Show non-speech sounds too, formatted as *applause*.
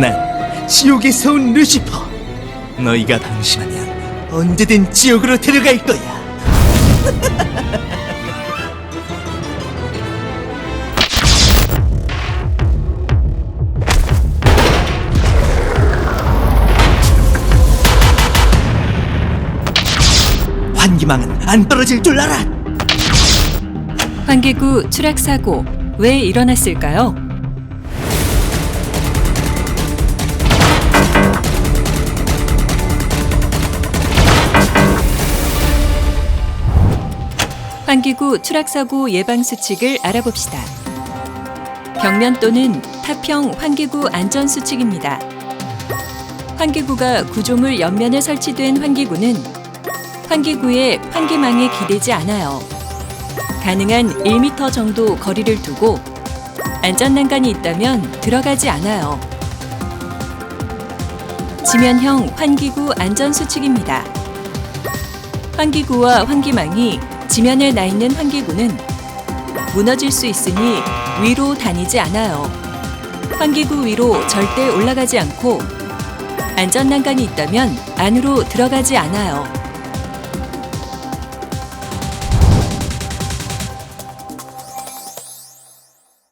난 지옥에서 온 루시퍼. 너희가 방심하면 언제든 지옥으로 데려갈 거야. *laughs* 환기망은 안 떨어질 줄 알아. 환기구 추락 사고 왜 일어났을까요? 환기구 추락 사고 예방 수칙을 알아봅시다. 벽면 또는 타평 환기구 안전 수칙입니다. 환기구가 구조물 옆면에 설치된 환기구는 환기구에 환기망에 기대지 않아요. 가능한 1m 정도 거리를 두고 안전난간이 있다면 들어가지 않아요. 지면형 환기구 안전수칙입니다. 환기구와 환기망이 지면에 나 있는 환기구는 무너질 수 있으니 위로 다니지 않아요. 환기구 위로 절대 올라가지 않고 안전 난간이 있다면 안으로 들어가지 않아요.